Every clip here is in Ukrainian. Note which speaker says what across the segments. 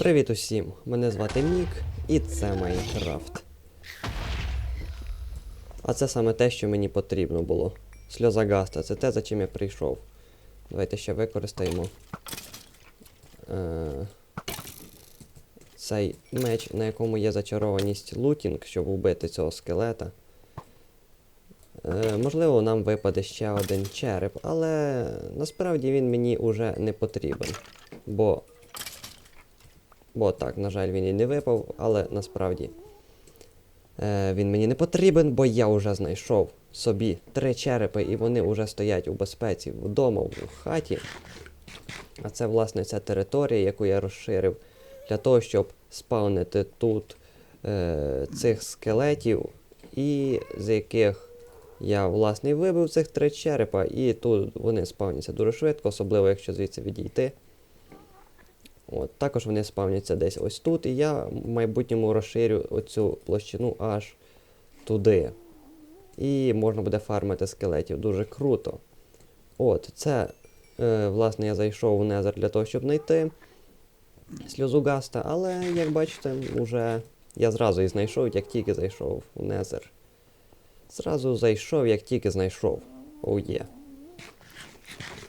Speaker 1: Привіт усім! Мене звати Мік, і це Майнкрафт. А це саме те, що мені потрібно було. Сльоза Гаста, це те, за чим я прийшов. Давайте ще використаємо. Е- цей меч, на якому є зачарованість лутінг, щоб вбити цього скелета. Е, можливо, нам випаде ще один череп, але насправді він мені уже не потрібен. Бо Бо так, на жаль, він і не випав, але насправді він мені не потрібен, бо я вже знайшов собі три черепи, і вони вже стоять у безпеці вдома, в хаті. А це, власне, ця територія, яку я розширив для того, щоб спавнити тут е, цих скелетів, і з яких я, власне, вибив цих три черепа, і тут вони спавняться дуже швидко, особливо якщо звідси відійти. От, Також вони спавняться десь ось тут, і я в майбутньому розширю оцю площину аж туди. І можна буде фармити скелетів дуже круто. От, це, е, власне, я зайшов в Незер для того, щоб знайти сльозу Гаста, але, як бачите, уже я зразу і знайшов, як тільки зайшов у Незер. Зразу зайшов, як тільки знайшов. Оу є.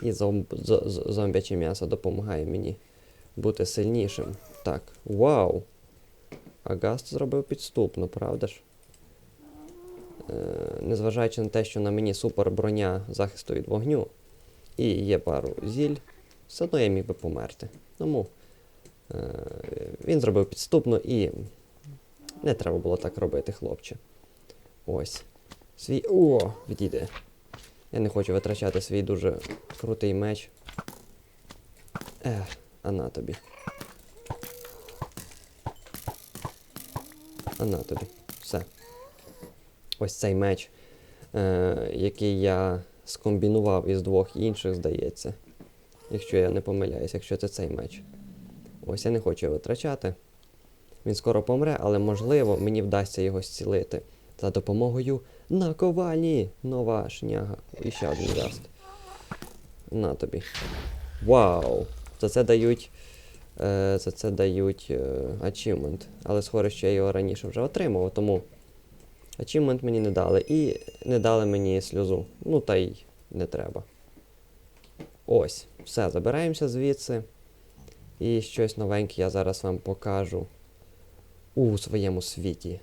Speaker 1: І зомб... зомбяче м'ясо допомагає мені бути сильнішим. Так, вау! Агаст зробив підступно, правда ж? Е, незважаючи на те, що на мені супер броня захисту від вогню і є пару зіль, все одно я міг би померти. Тому е, він зробив підступно і не треба було так робити, хлопче. Ось. Свій. О! Відійде. Я не хочу витрачати свій дуже крутий меч. Ех. А на тобі. А на тобі. Все. Ось цей меч, е, який я скомбінував із двох інших, здається. Якщо я не помиляюсь, якщо це цей меч. Ось я не хочу його витрачати. Він скоро помре, але можливо мені вдасться його зцілити. За допомогою наковальні. Нова шняга. І ще один гаст. На тобі. Вау! За це дають. Е, за це дають е, achievement. Але схоже, що я його раніше вже отримав, тому achievement мені не дали. І не дали мені сльозу. Ну та й не треба. Ось. Все, забираємося звідси. І щось новеньке я зараз вам покажу у своєму світі.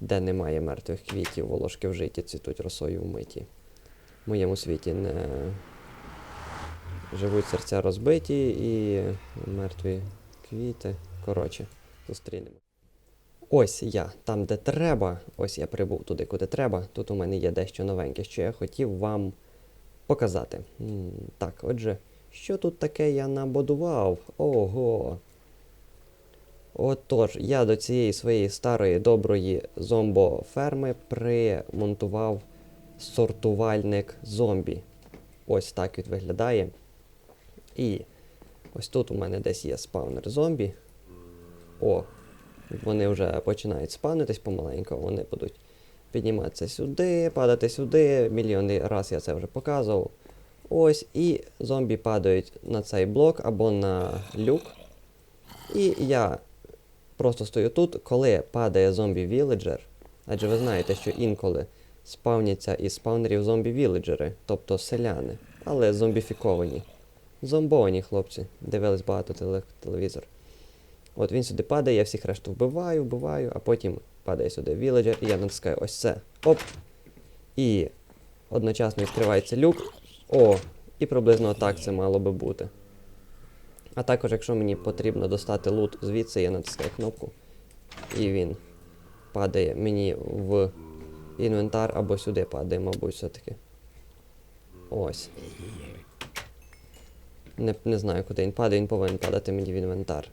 Speaker 1: Де немає мертвих квітів, волошки в житті цвітуть росою вмиті. В моєму світі не живуть серця розбиті і мертві квіти. Коротше, зустрінемо. Ось я, там, де треба. Ось я прибув туди, куди треба. Тут у мене є дещо новеньке, що я хотів вам показати. Так, отже, що тут таке я набудував? Ого. Отож, я до цієї своєї старої доброї зомбоферми примонтував сортувальник зомбі. Ось так він виглядає. І ось тут у мене десь є спаунер зомбі. О, вони вже починають спавнитись помаленьку, вони будуть підніматися сюди, падати сюди. Мільйони раз я це вже показував. Ось, і зомбі падають на цей блок або на люк. І я просто стою тут, коли падає зомбі-віледжер. Адже ви знаєте, що інколи спавняться із спаунерів зомбі-віледжери, тобто селяни, але зомбіфіковані. Зомбовані хлопці. Дивились багато теле- телевізор. От він сюди падає, я всіх решту вбиваю, вбиваю, а потім падає сюди віледжер, і я натискаю ось це. Оп! І одночасно відкривається люк. О! І приблизно так це мало би бути. А також, якщо мені потрібно достати лут звідси, я натискаю кнопку. І він падає мені в інвентар або сюди падає, мабуть, все-таки. Ось. Не, не знаю, куди він падає, він повинен падати мені в інвентар.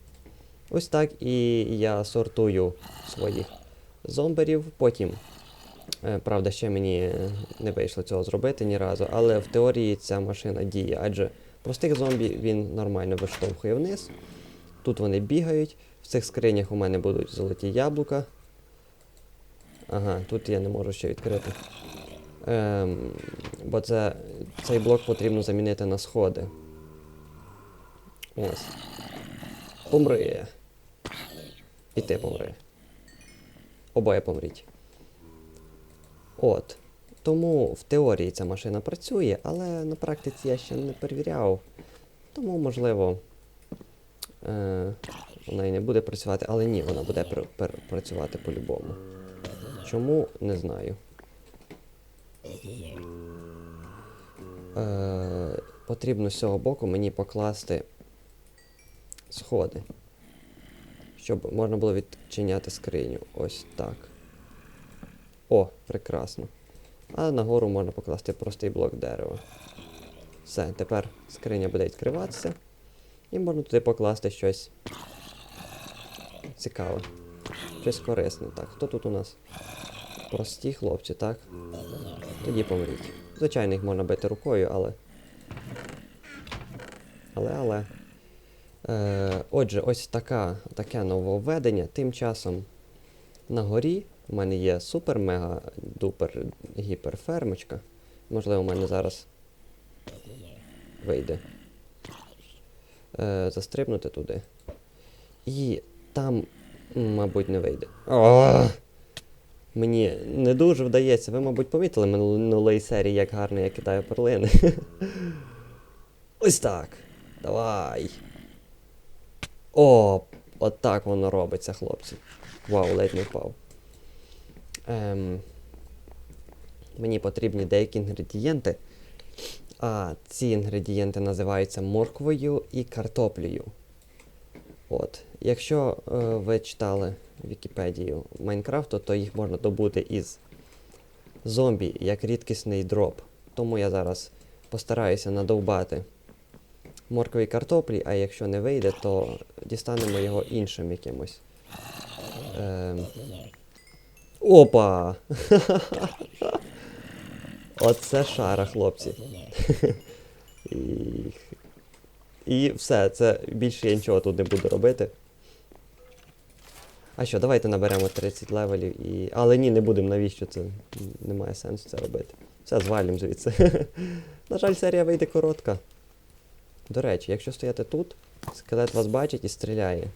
Speaker 1: Ось так і я сортую своїх зомберів, потім Е, Правда, ще мені не вийшло цього зробити ні разу, але в теорії ця машина діє, адже простих зомбі він нормально виштовхує вниз. Тут вони бігають, в цих скринях у мене будуть золоті яблука. Ага, тут я не можу ще відкрити. Ем, бо це, цей блок потрібно замінити на сходи. Ось. Помри. І ти помри. Обоє помріть. От. Тому в теорії ця машина працює, але на практиці я ще не перевіряв. Тому, можливо, е, вона і не буде працювати, але ні, вона буде пр- пр- працювати по-любому. Чому, не знаю. Е, потрібно з цього боку мені покласти сходи. Щоб можна було відчиняти скриню. Ось так. О, прекрасно. А нагору можна покласти простий блок дерева. Все, тепер скриня буде відкриватися. І можна туди покласти щось цікаве. Щось корисне. Так, хто тут у нас? Прості хлопці, так? Тоді помріть. Звичайно, їх можна бити рукою, але. Але, але. Е, отже, ось така, таке нововведення. Тим часом на горі у мене є супер мега дупер гіперфермочка. Можливо, у мене зараз вийде. Е, застрибнути туди. І там, мабуть, не вийде. О! Мені не дуже вдається. Ви, мабуть, помітили минулої серії, як гарно я кидаю перлини. Ось так. Давай. О, от так воно робиться, хлопці. Вау, ледь не впав. Ем, мені потрібні деякі інгредієнти. А ці інгредієнти називаються морквою і картоплею. От. Якщо е, ви читали Вікіпедію Майнкрафту, то їх можна добути із зомбі як рідкісний дроп. Тому я зараз постараюся надовбати моркві і картоплі, а якщо не вийде, то дістанемо його іншим якимось. Ем... Опа! Оце шара, хлопці. І... І все, це більше я нічого тут не буду робити. А що, давайте наберемо 30 левелів і. Але ні, не будемо, навіщо це? Немає сенсу це робити. Все, звалім звідси. На жаль, серія вийде коротка. До речі, якщо стояти тут, скелет вас бачить і стріляє.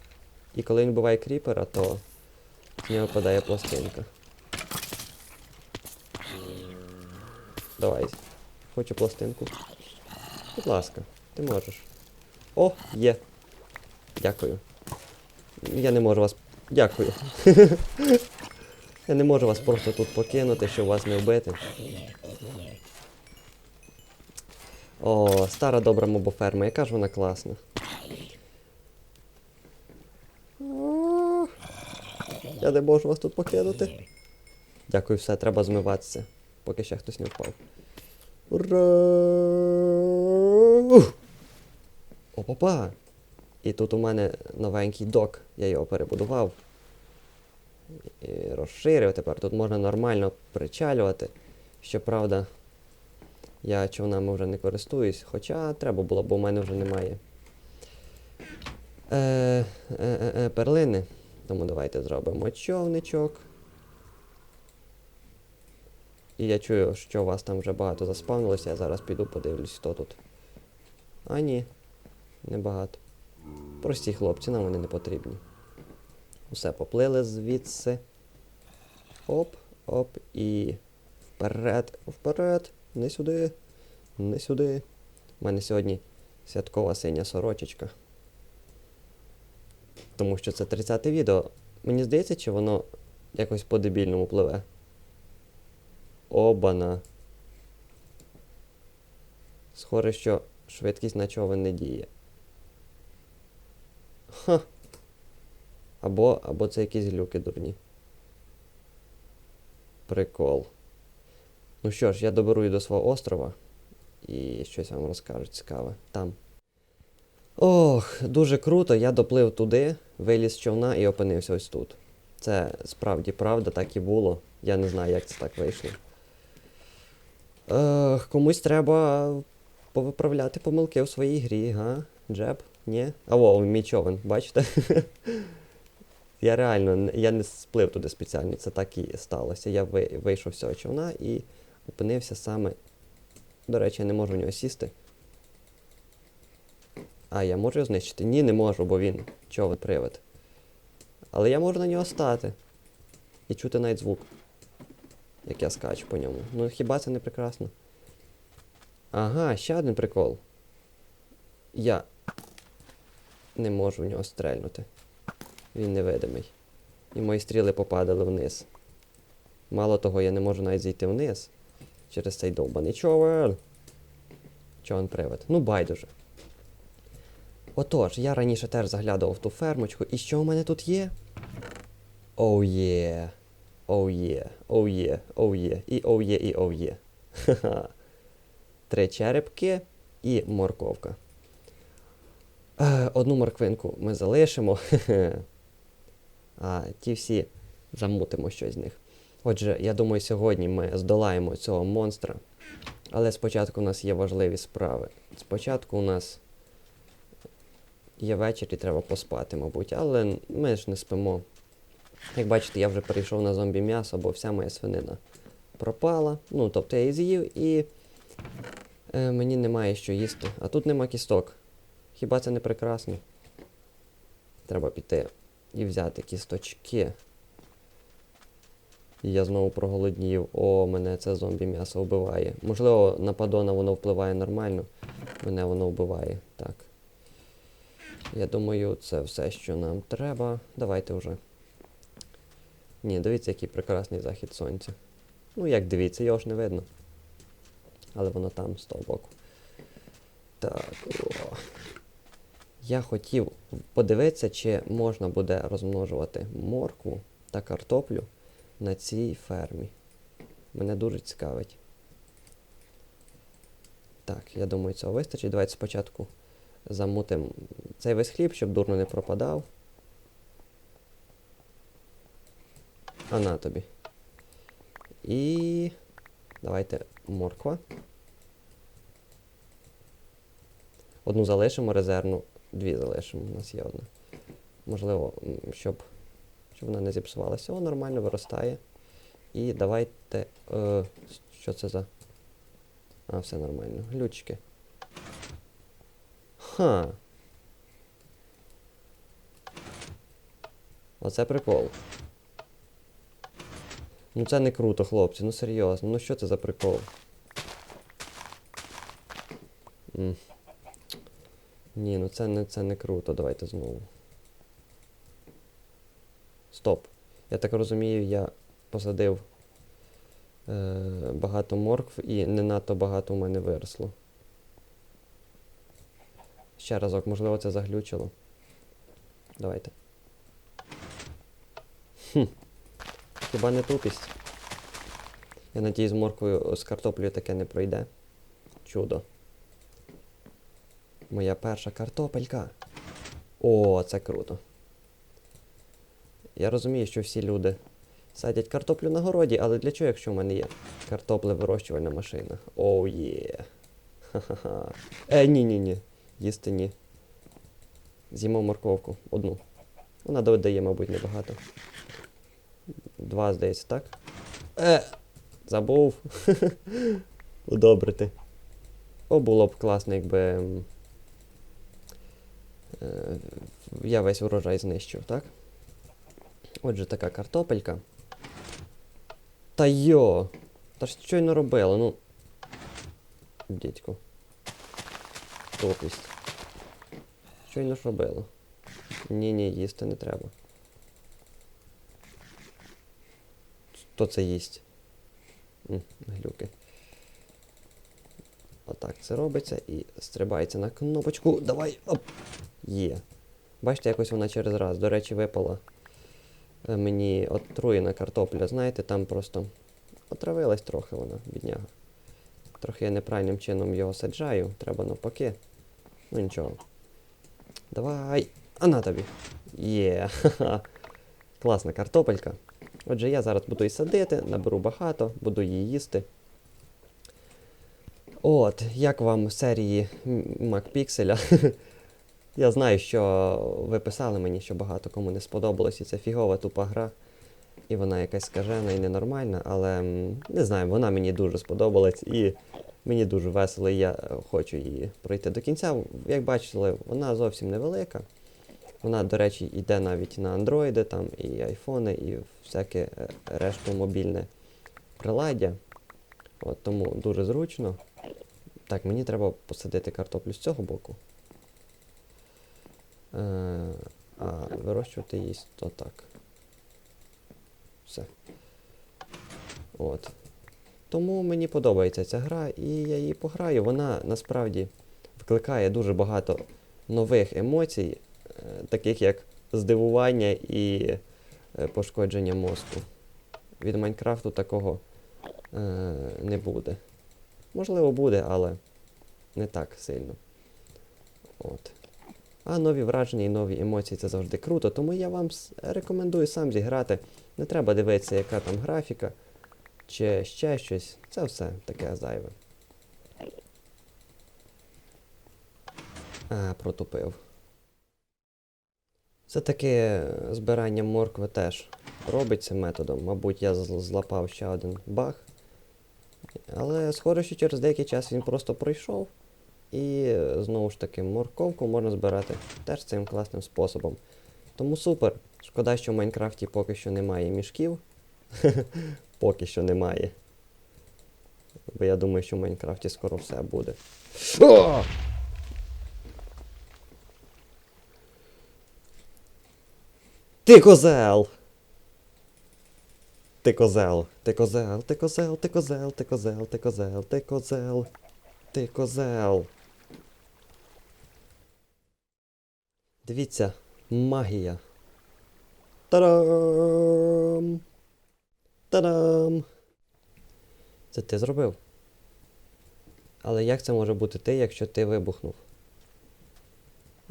Speaker 1: І коли він буває кріпера, то з нього падає пластинка. Давай. Хочу пластинку. Будь ласка, ти можеш. О, є. Дякую. Я не можу вас. Дякую. Я не можу вас просто тут покинути, щоб вас не вбити. О, стара добра мобоферма, яка ж вона класна. Я не можу вас тут покинути. Дякую, все, треба змиватися, поки ще хтось не впав. Ура! Опа! І тут у мене новенький док, я його перебудував. І розширив тепер. Тут можна нормально причалювати. Щоправда, я човнами вже не користуюсь, хоча треба було, бо в мене вже немає е, е, е, е, перлини. Тому давайте зробимо човничок. І я чую, що у вас там вже багато заспавнилося, я зараз піду подивлюсь, хто тут. А ні, небагато. Прості хлопці, нам вони не потрібні. Усе поплили звідси. Оп, оп, і вперед, вперед, не сюди, не сюди. У мене сьогодні святкова синя сорочечка. Тому що це 30-те відео. Мені здається, чи воно якось по-дебільному пливе. Обана. Схоже, що швидкість на човен не діє. Ха. Або, або це якісь глюки дурні. Прикол. Ну що ж, я доберу до свого острова і щось вам розкажу цікаве. Там. Ох, дуже круто, я доплив туди, виліз з човна і опинився ось тут. Це справді правда, так і було. Я не знаю, як це так вийшло. Е, комусь треба повиправляти помилки у своїй грі, га? Джеб? Ні? А во, мій човен, бачите? я реально я не сплив туди спеціально, це так і сталося. Я вийшов з цього човна і опинився саме. До речі, я не можу в нього сісти. А, я можу його знищити? Ні, не можу, бо він човен привид. Але я можу на нього стати. І чути навіть звук. Як я скачу по ньому. Ну хіба це не прекрасно? Ага, ще один прикол. Я не можу в нього стрельнути. Він невидимий. І мої стріли попадали вниз. Мало того, я не можу навіть зійти вниз через цей довбаний човен. Човен привид. Ну, байдуже. Отож, я раніше теж заглядував в ту фермочку, і що у мене тут є? Оу є. Оу є, оу є, оу є, і оу є, і оу є. Ха-ха. Три черепки і морковка. Е, Одну морквинку ми залишимо. А ті всі замутимо щось з них. Отже, я думаю, сьогодні ми здолаємо цього монстра. Але спочатку у нас є важливі справи. Спочатку у нас є вечір і треба поспати, мабуть, але ми ж не спимо. Як бачите, я вже перейшов на зомбі м'ясо, бо вся моя свинина пропала. Ну, тобто я її з'їв і е, мені немає що їсти. А тут нема кісток. Хіба це не прекрасно? Треба піти і взяти кісточки. І я знову проголоднів. О, мене це зомбі м'ясо вбиває. Можливо, на падона воно впливає нормально. Мене воно вбиває. Так. Я думаю, це все, що нам треба. Давайте вже. Ні, дивіться, який прекрасний захід сонця. Ну, як дивіться, його ж не видно. Але воно там, з того боку. Так. О. Я хотів подивитися, чи можна буде розмножувати моркву та картоплю на цій фермі. Мене дуже цікавить. Так, я думаю, цього вистачить. Давайте спочатку замутимо цей весь хліб, щоб дурно не пропадав. А на тобі. І. Давайте морква. Одну залишимо резервну, дві залишимо, у нас є одна. Можливо, щоб, щоб вона не зіпсувалася. О, нормально виростає. І давайте. Е, що це за. А, все нормально. Глючки. Ха. Оце прикол. Ну це не круто, хлопці, ну серйозно, ну що це за прикол? М. Ні, ну це не, це не круто, давайте знову. Стоп. Я так розумію, я посадив е, багато моркв і не надто багато у мене виросло. Ще разок, можливо, це заглючило. Давайте. Хм. Хіба не тупість? Я надіюсь, з морквою з картоплею таке не пройде. Чудо. Моя перша картопелька. О, це круто. Я розумію, що всі люди садять картоплю на городі, але для чого, якщо в мене є картоплевирощувальна машина? Оу є. Ха-ха-ха. Е, ні-ні-ні. Їсти ні. З'їмо морковку. Одну. Вона додає, мабуть, небагато. Два, здається, так? Е, забув. Удобрити. О, було б класно, якби. Е, я весь урожай знищив, так? Отже, така картопелька. Та йо! Та ж щойно робила, ну. Дідько. Тупість. Щойно ж робила. Ні-ні, їсти не треба. Хто це їсть? М, глюки. Отак це робиться і стрибається на кнопочку. Давай! Оп! Є. Бачите, якось вона через раз. До речі, випала мені отруєна картопля. Знаєте, там просто отравилась трохи вона, бідняга. Трохи я неправильним чином його саджаю, треба навпаки. Ну нічого. Давай. А на тобі. Є. Класна картопелька. Отже, я зараз буду її садити, наберу багато, буду її їсти. От, як вам серії М- MacPixel? Я знаю, що ви писали мені, що багато кому не сподобалось, і це фігова тупа гра. І вона якась скажена і ненормальна, але не знаю, вона мені дуже сподобалась і мені дуже весело, і я е, хочу її пройти до кінця. Як бачили, вона зовсім невелика. Вона, до речі, йде навіть на андроїди, там і айфони, і всяке е, решту мобільне приладдя. От, тому дуже зручно. Так, мені треба посадити картоплю з цього боку. Е, а вирощувати її отак. Все. От. Тому мені подобається ця гра, і я її пограю. Вона насправді викликає дуже багато нових емоцій, е, таких як здивування і е, пошкодження мозку. Від Майнкрафту такого не буде. Можливо, буде, але не так сильно. А нові враження і нові емоції це завжди круто, тому я вам рекомендую сам зіграти. Не треба дивитися, яка там графіка чи ще щось. Це все таке зайве. А, протупив. Все-таки збирання моркви теж робиться методом. Мабуть, я злапав ще один баг. Але схоже, що через деякий час він просто пройшов. І е, знову ж таки морковку можна збирати теж цим класним способом. Тому супер. Шкода, що в Майнкрафті поки що немає мішків. поки що немає. Бо я думаю, що в Майнкрафті скоро все буде. Ти козел! Ти козел, ти козел, ти козел, ти козел, ти козел, ти козел, ти козел. Ти козел. Дивіться, магія. Та-дам! Та-дам! Це ти зробив. Але як це може бути ти, якщо ти вибухнув?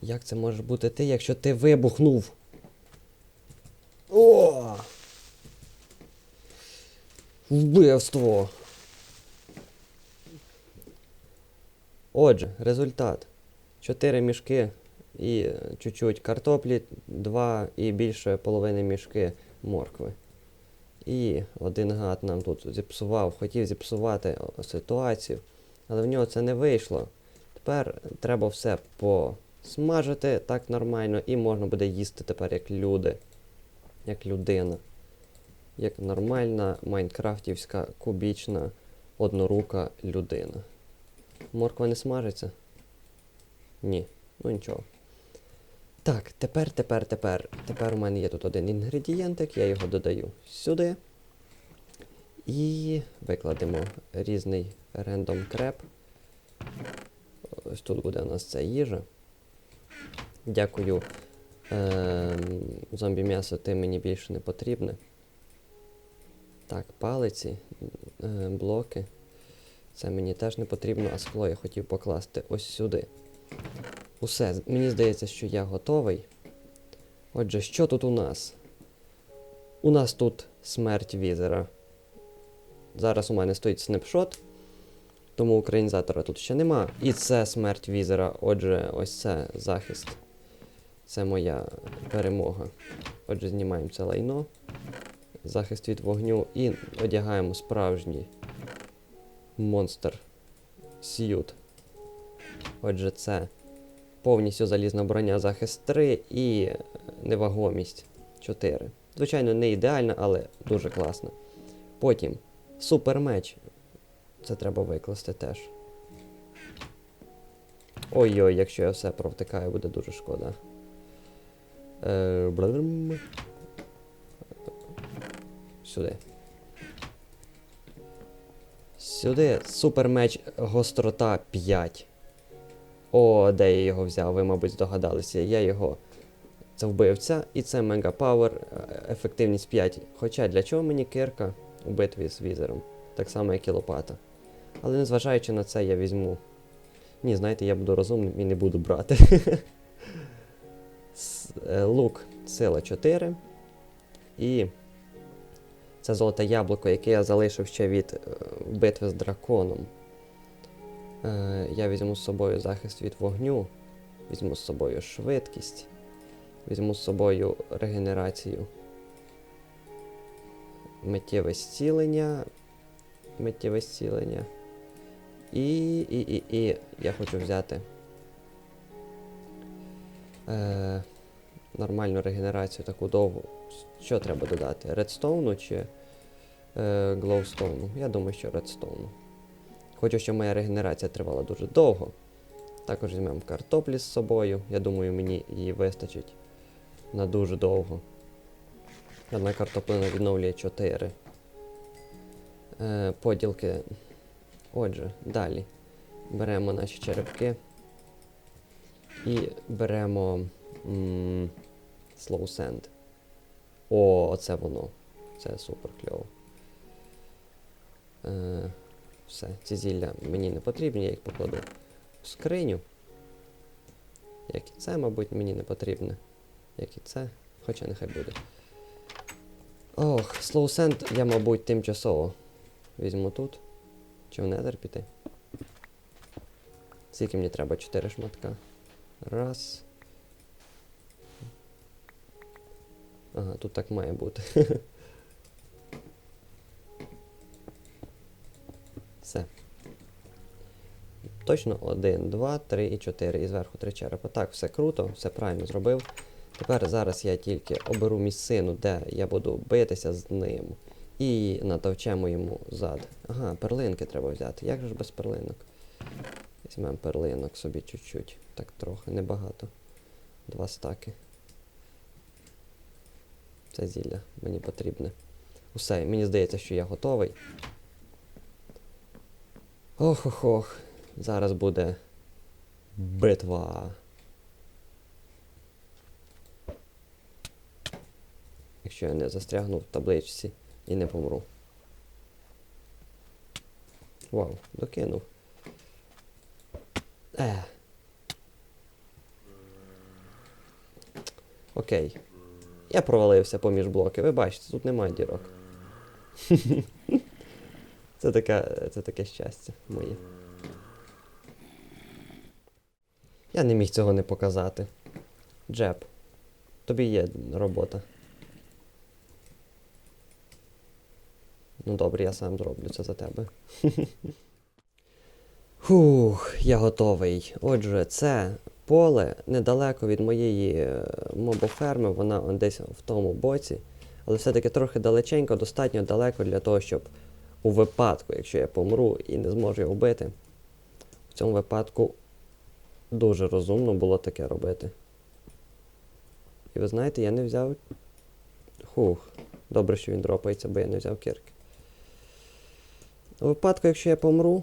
Speaker 1: Як це може бути ти, якщо ти вибухнув? О! Вбивство! Отже, результат. 4 мішки і чуть-чуть картоплі, 2 і більше половини мішки моркви. І один гад нам тут зіпсував, хотів зіпсувати ситуацію, але в нього це не вийшло. Тепер треба все посмажити так нормально і можна буде їсти тепер як люди, як людина. Як нормальна майнкрафтівська кубічна однорука людина. Морква не смажиться? Ні. Ну нічого. Так, тепер, тепер, тепер. Тепер у мене є тут один інгредієнтик, я його додаю сюди. І викладемо різний рендом креп. Ось тут буде у нас ця їжа. Дякую. Ем, зомбі м'ясо ти мені більше не потрібне. Так, палиці, е, блоки. Це мені теж не потрібно, а скло я хотів покласти ось сюди. Усе, мені здається, що я готовий. Отже, що тут у нас? У нас тут смерть візера. Зараз у мене стоїть снапшот, тому українізатора тут ще нема. І це смерть візера. Отже, ось це захист. Це моя перемога. Отже, знімаємо це лайно. Захист від вогню і одягаємо справжній монстр сьют. Отже, це повністю залізна броня захист 3 і е, невагомість 4. Звичайно, не ідеальна, але дуже класна. Потім супермеч. Це треба викласти теж. Ой-ой, якщо я все провтикаю, буде дуже шкода. Е, блам. Сюди. Сюди супермеч гострота 5. О, де я його взяв, ви, мабуть, здогадалися. Я його. Це вбивця, і це Мега е, ефективність 5. Хоча для чого мені кирка у битві з візером? Так само, як і лопата. Але незважаючи на це, я візьму. Ні, знаєте, я буду розумним і не буду брати. Е, Лук, сила 4. І це золоте яблуко, яке я залишив ще від е, битви з драконом. Е, я візьму з собою захист від вогню, візьму з собою швидкість, візьму з собою регенерацію. Миттєве зцілення. Миттєве зцілення. І, і, і, і я хочу взяти е, нормальну регенерацію таку довгу. Що треба додати? Редстоуну чи е, глоустоуну? Я думаю, що редстоуну. Хочу, щоб моя регенерація тривала дуже довго. Також візьмемо картоплі з собою. Я думаю, мені її вистачить на дуже довго. Одна картоплина відновлює 4. Е, поділки. Отже, далі. Беремо наші черепки. І беремо Slow Sand. О, оце воно. Це супер кльово. Е, все, ці зілля мені не потрібні, я їх покладу в скриню. Як і це, мабуть, мені не потрібне. Як і це. Хоча нехай буде. Ох, Slow Sand я, мабуть, тимчасово візьму тут. Чи в нетher піти? Скільки мені треба? 4 шматка. Раз. Ага, тут так має бути. Все. Точно 1, 2, 3 і 4. І зверху 3 черепа. Так, все круто, все правильно зробив. Тепер зараз я тільки оберу місцину, де я буду битися з ним. І натовчемо йому зад. Ага, перлинки треба взяти. Як же ж без перлинок? Візьмемо перлинок собі чуть-чуть. Так трохи, небагато. Два стаки. Це зілля мені потрібне. Усе, мені здається, що я готовий. Ох-ох-ох. Зараз буде битва. Якщо я не застрягну в табличці і не помру. Вау, докинув. Е. Окей. Я провалився поміж блоки. Ви бачите, тут немає дірок. це, таке, це таке щастя моє. Я не міг цього не показати. Джеб, тобі є робота. Ну добре, я сам зроблю це за тебе. Фух, я готовий. Отже, це поле недалеко від моєї е, мобоферми, вона десь в тому боці. Але все-таки трохи далеченько, достатньо далеко для того, щоб у випадку, якщо я помру і не зможу його вбити, в цьому випадку дуже розумно було таке робити. І ви знаєте, я не взяв. Хух. Добре, що він дропається, бо я не взяв кірки. У випадку, якщо я помру,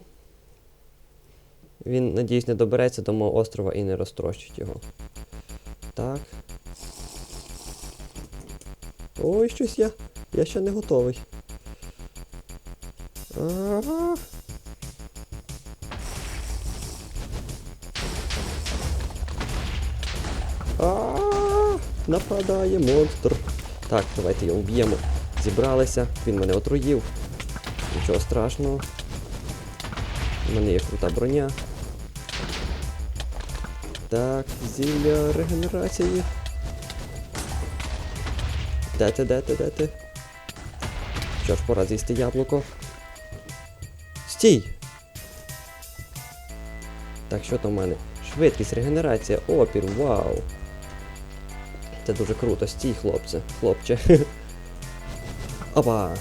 Speaker 1: він, надіюсь, не добереться до мого острова і не розтрощить його. Так. Ой, щось я. Я ще не готовий. Нападає монстр. Так, давайте його вб'ємо. Зібралися, він мене отруїв. Нічого страшного. У мене є крута броня. Так, зілля регенерації. Де ти, де ти, де ти? Що ж, пора з'їсти яблуко. Стій! Так, що там в мене? Швидкість, регенерація, опір, вау! Це дуже круто, стій, хлопце, хлопче. Опа!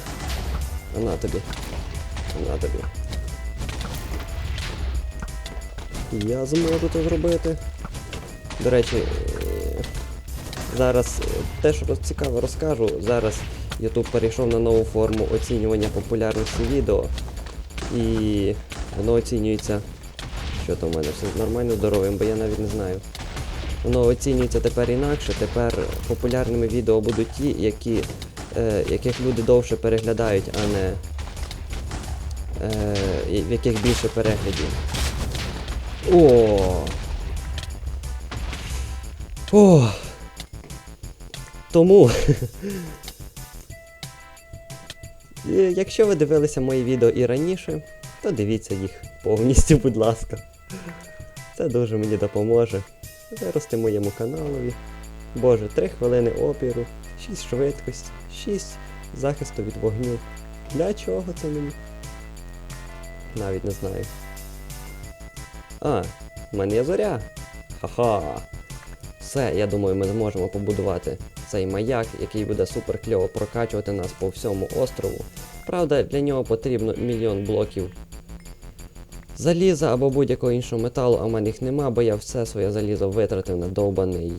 Speaker 1: На тобі. На тобі. Я зможу це зробити. До речі, е, зараз е, те, що цікаво розкажу, зараз YouTube перейшов на нову форму оцінювання популярності відео. І воно оцінюється. Що там в мене? Все нормально здоровим, бо я навіть не знаю. Воно оцінюється тепер інакше. Тепер популярними відео будуть ті, які, е, яких люди довше переглядають, а не е, в яких більше переглядів. О. О. Тому Е, Якщо ви дивилися мої відео і раніше, то дивіться їх повністю, будь ласка. Це дуже мені допоможе вирости моєму каналові. Боже, 3 хвилини опіру, 6 швидкості, 6 захисту від вогню. Для чого це мені? Навіть не знаю. А, в мене є зоря. Ха-ха. Все, я думаю, ми зможемо побудувати цей маяк, який буде супер кльово прокачувати нас по всьому острову. Правда, для нього потрібно мільйон блоків заліза або будь-якого іншого металу, а в мене їх нема, бо я все своє залізо витратив на довбаний.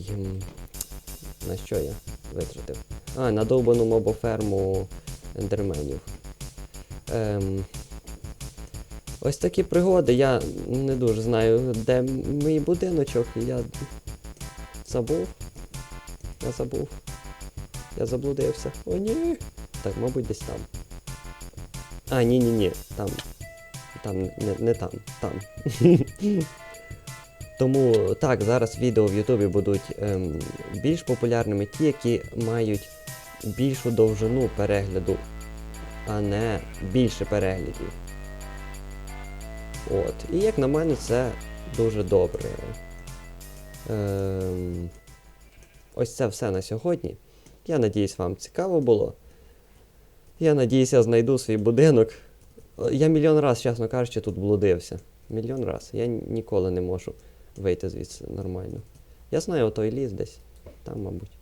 Speaker 1: На що я витратив? А, на довбану мобоферму ендерменів. Ем, ось такі пригоди. Я не дуже знаю, де мій будиночок. Я забув. Я забув. Я заблудився. О, ні. Так, мабуть, десь там. А, ні, ні, ні. Там. Там, не, не там, там. Тому так, зараз відео в Ютубі будуть ем, більш популярними ті, які мають більшу довжину перегляду, а не більше переглядів. От. І як на мене, це дуже добре. Ем, ось це все на сьогодні. Я надіюсь, вам цікаво було. Я надіюсь, я знайду свій будинок. Я мільйон раз, чесно кажучи, тут блудився. Мільйон раз. Я ніколи не можу вийти звідси нормально. Я знаю той ліс десь. Там, мабуть.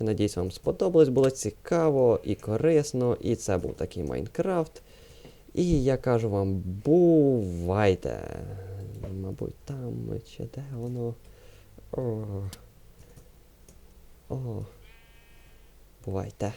Speaker 1: Я надіюсь, вам сподобалось, було цікаво і корисно. І це був такий Майнкрафт. І я кажу вам, бувайте. Мабуть, там чи де воно. О. О. Бувайте.